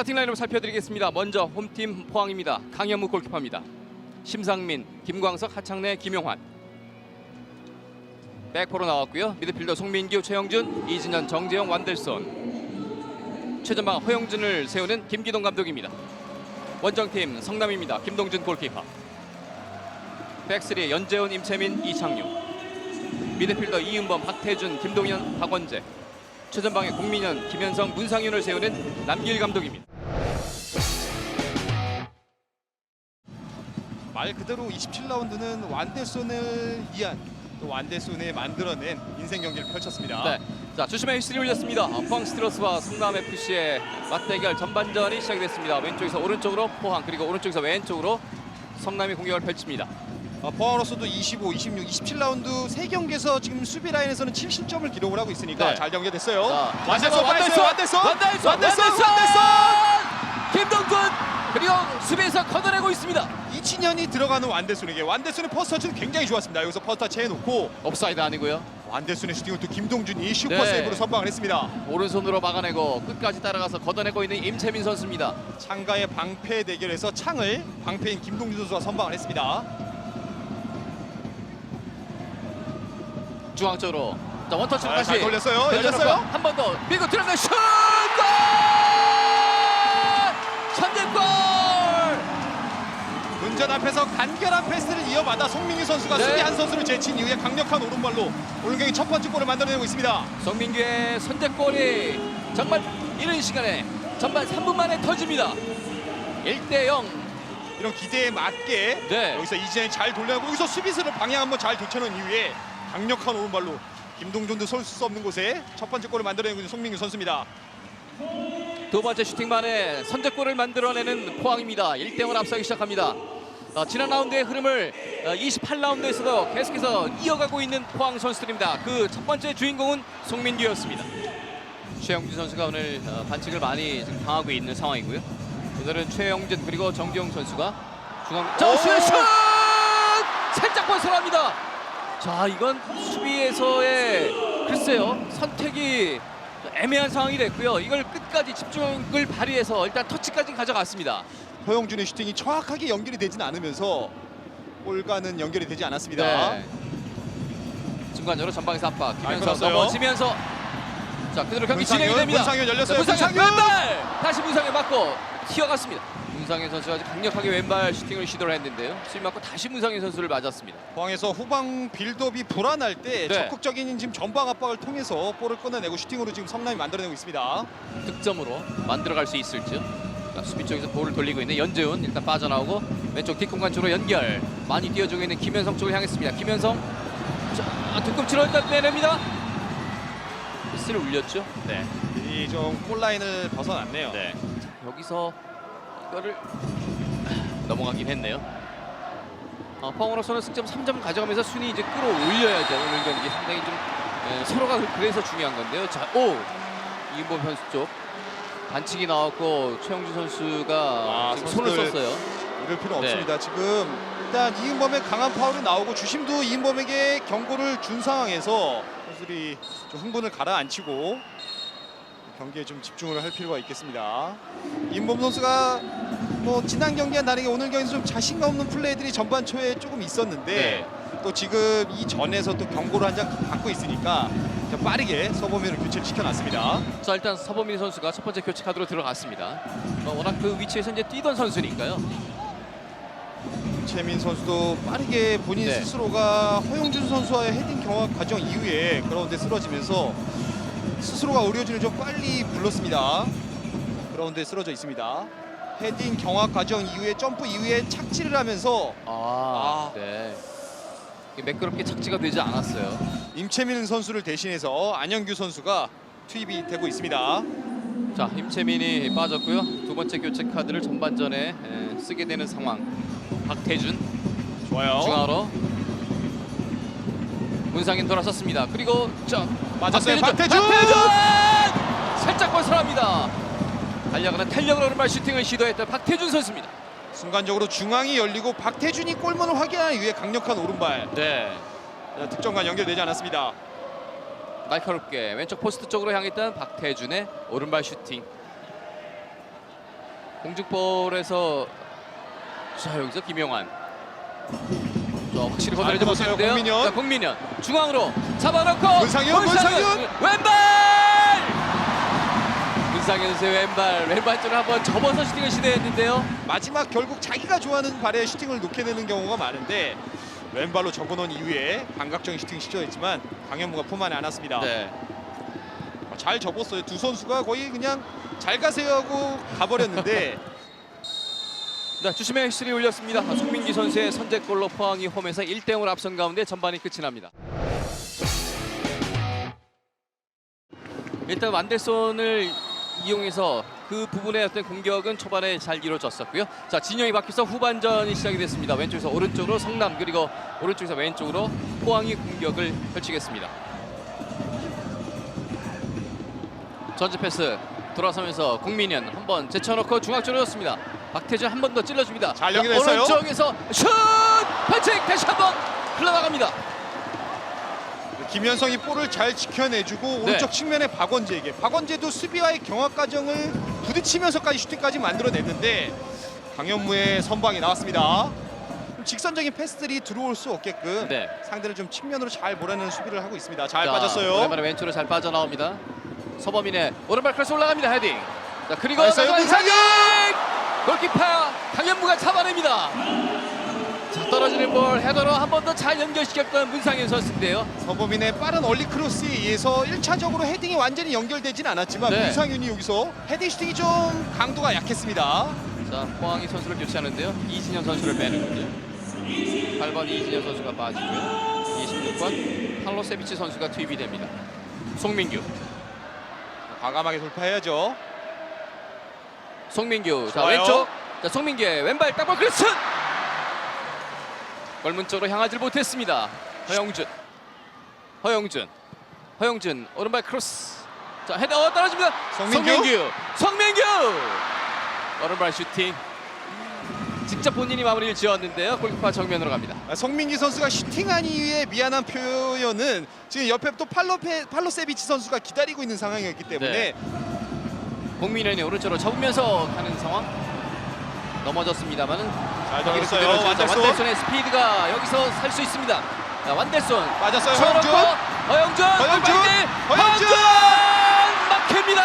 스타팅 라인업 살펴드리겠습니다. 먼저 홈팀 포항입니다. 강현무 골키퍼입니다. 심상민, 김광석, 하창래, 김용환. 백포로 나왔고요. 미드필더 송민규, 최영준, 이진현, 정재영, 완델손. 최전방 허영준을 세우는 김기동 감독입니다. 원정팀 성남입니다. 김동준 골키퍼. 백스리 연재훈, 임채민, 이창용. 미드필더 이은범, 박태준, 김동현, 박원재. 최전방에 공민현, 김현성, 문상윤을 세우는 남길 감독입니다. 말 그대로 27라운드는 완대손을 위한 또 완대손에 만들어낸 인생 경기를 펼쳤습니다. 네. 자, 주심의 울렸습니다. 어, 포항 스티러스와 성남 FC의 맞대결 전반전이 시작이 됐습니다. 왼쪽에서 오른쪽으로 포항 그리고 오른쪽에서 왼쪽으로 성남이 공격을 펼칩니다. 어, 포항으로서도 25, 26, 27라운드 세 경기에서 지금 수비 라인에서는 7실점을 기록을 하고 있으니까 네. 잘 연결됐어요. 자, 완대손, 완대손, 완대손, 완대손, 완달손, 완대손. 김동준 그리고 수비에서 걷어내고 있습니다. 이친현이 들어가는 완대손에게 완대손의 퍼스트 터치는 굉장히 좋았습니다. 여기서 퍼스트 터치 해놓고 옵사이드 아니고요. 완대손의 슈팅을 또 김동준이 슈퍼 네. 세이브로 선방을 했습니다. 오른손으로 막아내고 끝까지 따라가서 걷어내고 있는 임채민 선수입니다. 창가의 방패 대결에서 창을 방패인 김동준 선수가 선방을 했습니다. 중앙 쪽으로 자 원터치로 아, 다시 잘 돌렸어요. 열렸어요. 한 번 더 밀고 들어가 슛! 문전 앞에서 간결한 패스를 이어받아 송민규 선수가 네. 수비 한 선수를 제친 이후에 강력한 오른발로 오늘 경기 첫 번째 골을 만들어내고 있습니다. 성민규의 선제골이 정말 이른 시간에 전반 3분 만에 터집니다. 1대 0. 이런 기대에 맞게 네. 여기서 이진현이 잘 돌려고 여기서 수비수를 방향 한번 잘 교체놓은 이후에 강력한 오른발로 김동준도 설수 없는 곳에 첫 번째 골을 만들어내고 있는 송민규 선수입니다. 두 번째 슈팅 만에 선제골을 만들어내는 포항입니다. 1대 0을 앞서기 시작합니다. 어, 지난 라운드의 흐름을 28라운드에서도 계속해서 이어가고 있는 포항 선수들입니다. 그 첫 번째 주인공은 송민규였습니다. 최영준 선수가 오늘 어, 반칙을 많이 지금 당하고 있는 상황이고요. 오늘은 최영준 그리고 정지용 선수가 중앙 자, 오! 슛! 슛! 살짝 벗어납니다. 자, 이건 수비에서의 글쎄요 선택이 애매한 상황이 됐고요. 이걸 끝까지 집중을 발휘해서 일단 터치까지 가져갔습니다. 허영준의 슈팅이 정확하게 연결이 되진 않으면서 골과는 연결이 되지 않았습니다. 네. 순간적으로 전방에서 압박. 김현성 끊었어요. 넘어지면서 자 그대로 경기 진행이 됩니다. 문상윤 열렸어요. 문상윤! 왼발 다시 문상윤 맞고 튀어갔습니다. 문상윤 선수가 아주 강력하게 왼발 슈팅을 시도를 했는데요. 수비 맞고 다시 문상윤 선수를 맞았습니다. 포항에서 후방 빌드업이 불안할 때 네. 적극적인 지금 전방 압박을 통해서 볼을 끊어내고 슈팅으로 지금 성남이 만들어내고 있습니다. 득점으로 만들어갈 수 있을지요. 자, 수비 쪽에서 볼을 돌리고 있는 연재훈 일단 빠져나오고 왼쪽 뒷공간 쪽으로 연결 많이 뛰어주고 있는 김현성 쪽을 향했습니다. 김현성 자 뒤꿈치로 일단 빼냅니다. 미스를 울렸죠. 네. 이좀 골라인을 벗어났네요. 네. 여기서 이거를 넘어가긴 했네요. 어, 포항으로서는 승점 3점 가져가면서 순위 이제 끌어올려야죠. 오늘 경기 상당히 좀 에, 서로가 그래서 중요한 건데요. 자, 오 이인범 선수 쪽 반칙이 나왔고 최영준 선수가 아, 지금 손을. 썼어요. 이럴 필요 네. 없습니다. 지금 일단 이인범의 강한 파울이 나오고 주심도 이인범에게 경고를 준 상황에서 선수들이 좀 흥분을 가라앉히고 경기에 좀 집중을 할 필요가 있겠습니다. 이인범 선수가 뭐 지난 경기와 다르게 오늘 경기에서 좀 자신감 없는 플레이들이 전반 초에 조금 있었는데 네. 또 지금 이 전에서 또 경고를 한 장 받고 있으니까 좀 빠르게 서범위를 교체를 시켜놨습니다. 자 일단 서범민 선수가 첫 번째 교체 카드로 들어갔습니다. 어, 워낙 그 위치에서 이제 뛰던 선수니까요. 최민 선수도 빠르게 본인 네. 스스로가 허용준 선수와의 헤딩 경합 과정 이후에 그라운드에 쓰러지면서 스스로가 의료진을 좀 빨리 불렀습니다. 그라운드에 쓰러져 있습니다. 헤딩 경합 과정 이후에 점프 이후에 착지를 하면서 아, 아. 네. 매끄럽게 착지가 되지 않았어요. 임채민 선수를 대신해서 안영규 선수가 투입이 되고 있습니다. 자 임채민이 빠졌고요. 두 번째 교체 카드를 전반전에 에, 쓰게 되는 상황. 박태준 좋아요. 중앙으로 문상인 돌아섰습니다. 그리고 자 맞았어요. 박태준! 박태준! 살짝 벗어납니다. 달려가는 탄력으로 오른발 슈팅을 시도했던 박태준 선수입니다. 순간적으로 중앙이 열리고 박태준이 골문을 확인한 이후에 강력한 오른발 네. 자, 득점과 연결되지 않았습니다. 날카롭게 왼쪽 포스트 쪽으로 향했던 박태준의 오른발 슈팅. 공중볼에서 자 여기서 김영환. 자 확실히 걷어내지 들었어요, 못했는데요. 공민현. 자, 공민현 중앙으로 잡아놓고 문상현, 문상현! 왼발. 문상현 선수의 왼발 왼발쪽으로 한번 접어서 슈팅을 시도했는데요. 마지막 결국 자기가 좋아하는 발에 슈팅을 놓게 되는 경우가 많은데 왼발로 접어놓은 이후에 감각적인 슈팅 시도했지만 강현무가 포만이 않았습니다. 네. 잘 접었어요. 두 선수가 거의 그냥 잘 가세요 하고 가버렸는데 네, 주심의 휘슬이 울렸습니다. 송민기 선수의 선제골로 포항이 홈에서 1대0으로 앞선 가운데 전반이 끝이 납니다. 일단 완델손을 이용해서 그 부분의 어떤 공격은 초반에 잘 이루어졌었고요. 자 진영이 바뀌어서 후반전이 시작이 됐습니다. 왼쪽에서 오른쪽으로 성남 그리고 오른쪽에서 왼쪽으로 포항이 공격을 펼치겠습니다. 전지 패스 돌아서면서 국민현 한번 제쳐놓고 중앙쪽으로 줬습니다. 박태준 한 번 더 찔러줍니다. 잘 연결했어요. 오른쪽에서 슛! 반칙 다시 한번 흘러나갑니다. 김현성이 볼을 잘 지켜내주고 네. 오른쪽 측면에 박원재에게 박원재도 수비와의 경합 과정을 부딪히면서까지 슈팅까지 만들어냈는데 강현무의 선방이 나왔습니다. 좀 직선적인 패스들이 들어올 수 없게끔 네. 상대를 좀 측면으로 잘 몰아내는 수비를 하고 있습니다. 잘 자, 빠졌어요. 오랜만에 왼쪽으로 잘 빠져나옵니다. 서범인의 오른발 크로스 올라갑니다. 헤딩. 자 그리고! 헤딩! 골키퍼 떨어지는 볼 헤더로 한 번 더 잘 연결시켰던 문상현 선수인데요. 서범인의 빠른 얼리 크로스에 의해서 1차적으로 헤딩이 완전히 연결되진 않았지만 네. 문상윤이 여기서 헤딩 슈팅이 좀 강도가 약했습니다. 자 포항이 선수를 교체하는데요. 이진현 선수를 빼는군요. 8번 이진현 선수가 빠지고요. 26번 할로세비치 선수가 투입이 됩니다. 송민규, 과감하게 돌파해야죠. 송민규. 자 좋아요. 왼쪽. 자 송민규의 왼발 땅볼 크로스. 골문 쪽으로 향하지 못했습니다. 허영준. 허영준. 허영준 오른발 크로스. 자 헤더 어, 떨어집니다. 성민규. 성민규. 성민규. 오른발 슈팅. 직접 본인이 마무리를 지었는데요. 골키퍼 정면으로 갑니다. 아, 성민기 선수가 슈팅한 이후에 미안한 표현은 지금 옆에 또 팔로페, 팔로세비치 선수가 기다리고 있는 상황이었기 때문에 네. 공민현이 오른쪽으로 접으면서 가는 상황. 넘어졌습니다만은 잘 주면서 완델손 완델손의 스피드가 여기서 살 수 있습니다. 자, 완델손 맞았어요. 쳐놓고 허영준 허영준 허영준! 허영준! 막힙니다.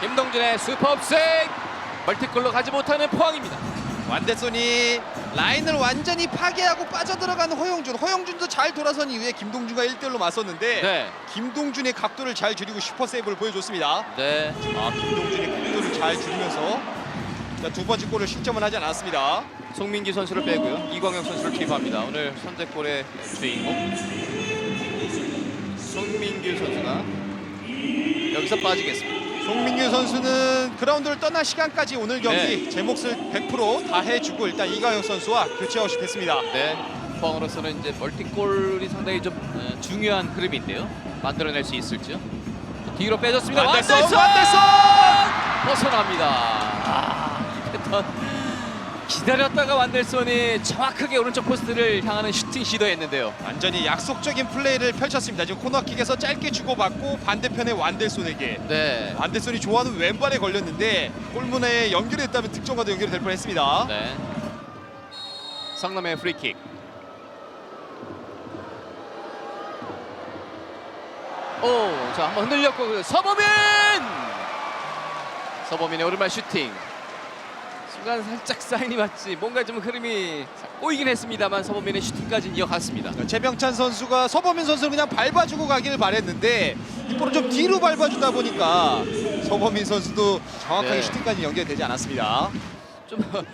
김동준의 슈퍼 세이브 멀티골로 가지 못하는 포항입니다. 완대손이 라인을 완전히 파괴하고 빠져들어가는 허영준 허영준도 잘 돌아선 이후에 김동준과 1대1로 맞섰는데 네, 김동준의 각도를 잘 줄이고 슈퍼 세이브를 보여줬습니다. 네. 아 김동준의 각도를 잘 줄이면서 자, 두 번째 골을 실점은 하지 않았습니다. 송민기 선수를 빼고요. 이광혁 선수를 투입합니다. 오늘 선제골의 주인공 송민규 선수가 여기서 빠지겠습니다. 송민규 선수는 그라운드를 떠날 시간까지 오늘 경기 네. 제 몫을 100%다 해주고 일단 이강혁 선수와 교체 아웃됐습니다. 네, 포항으로서는 이제 멀티골이 상당히 좀 어, 중요한 흐름인데요. 만들어낼 수 있을지요? 뒤로 빼줬습니다. 완델손! 완델손! 벗어납니다. 아, 기다렸다가 완델손이 정확하게 오른쪽 포스트를 향하는 슈팅 시도했는데요. 완전히 약속적인 플레이를 펼쳤습니다. 지금 코너킥에서 짧게 주고받고 반대편에 완델손에게 네, 완델손이 좋아하는 왼발에 걸렸는데 골문에 연결했다면 득점과도 연결이 될 뻔했습니다. 네. 성남의 프리킥. 오, 자 한번 흔들렸고 그 서범인! 서범인의 오른발 슈팅. 순간 살짝 사인이 맞지 뭔가 좀 흐름이 꼬이긴 했습니다만 서범인의 슈팅까지 이어갔습니다. 최병찬 선수가 서범인 선수를 그냥 밟아주고 가기를 바랬는데 이 볼을 좀 뒤로 밟아주다 보니까 서범인 선수도 정확하게 네. 슈팅까지 연결되지 않았습니다. 좀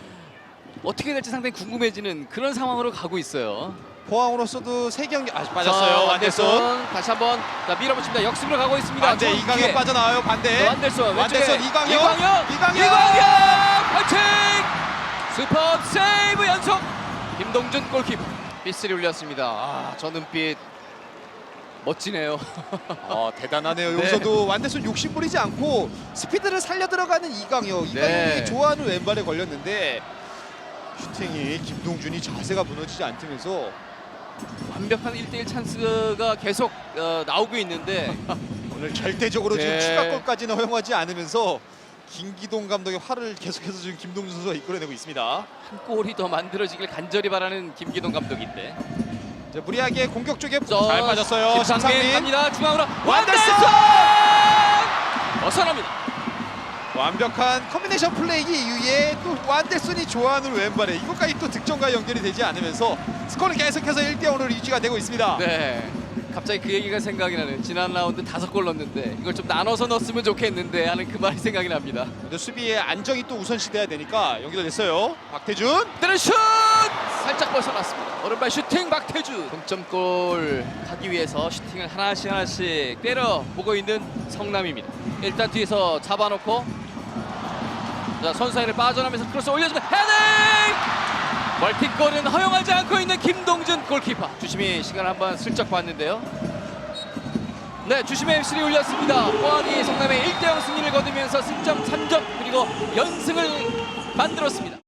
어떻게 될지 상당히 궁금해지는 그런 상황으로 가고 있어요. 포항으로서도 세 경기 아 자, 빠졌어요. 완델손. 다시 한번 자, 밀어붙입니다. 역습으로 가고 있습니다. 반대 기회. 빠져나와요. 반대. 완델손 완델손 왼쪽에 이강혁. 이광혁 이강혁. 이광혁 파이팅 슈퍼 세이브 연속 김동준 골키퍼 빗슬이 울렸습니다 아 저 눈빛 멋지네요 어, 대단하네요. 네. 여기서도 완델손 욕심 부리지 않고 스피드를 살려 들어가는 이강혁. 이강혁이 네. 좋아하는 왼발에 걸렸는데 슈팅이 김동준이 자세가 무너지지 않으면서 완벽한 1대1 찬스가 계속 어, 나오고 있는데 오늘 절대적으로 지금 네. 추가골까지는 허용하지 않으면서 김기동 감독의 화를 계속해서 지금 김동준 선수가 이끌어내고 있습니다. 한 골이 더 만들어지길 간절히 바라는 김기동 감독인데. 자, 무리하게 공격 쪽에 저잘 빠졌어요. 김상민 심상민 갑니다. 중앙으로 완델슨! 완델슨! 벗어납니다. 완벽한 커뮤니케이션 플레이 이후에 또 완델슨이 좋아하는 왼발에 이것까지 또 득점과 연결이 되지 않으면서 스코어는 계속해서 1대 0으로 유지가 되고 있습니다. 네. 갑자기 그 얘기가 생각이 나는 지난 라운드 다섯 골 넣었는데 이걸 좀 나눠서 넣었으면 좋겠는데 하는 그 말이 생각이 납니다. 근데 수비의 안정이 또 우선시 돼야 되니까 연결됐어요. 박태준 때는 슛! 살짝 벗어났습니다. 오른발 슈팅 박태주. 동점골 하기 위해서 슈팅을 하나씩 하나씩 때려 보고 있는 성남입니다. 일단 뒤에서 잡아놓고 자 선사인을 빠져나면서 크로스 올려주면 헤딩! 멀티골은 허용하지 않고 있는 김동준 골키퍼. 주심이 시간을 한번 슬쩍 봤는데요. 네, 주심의 앰슬이 울렸습니다. 포항이 성남의 1대0 승리를 거두면서 승점 3점 그리고 연승을 만들었습니다.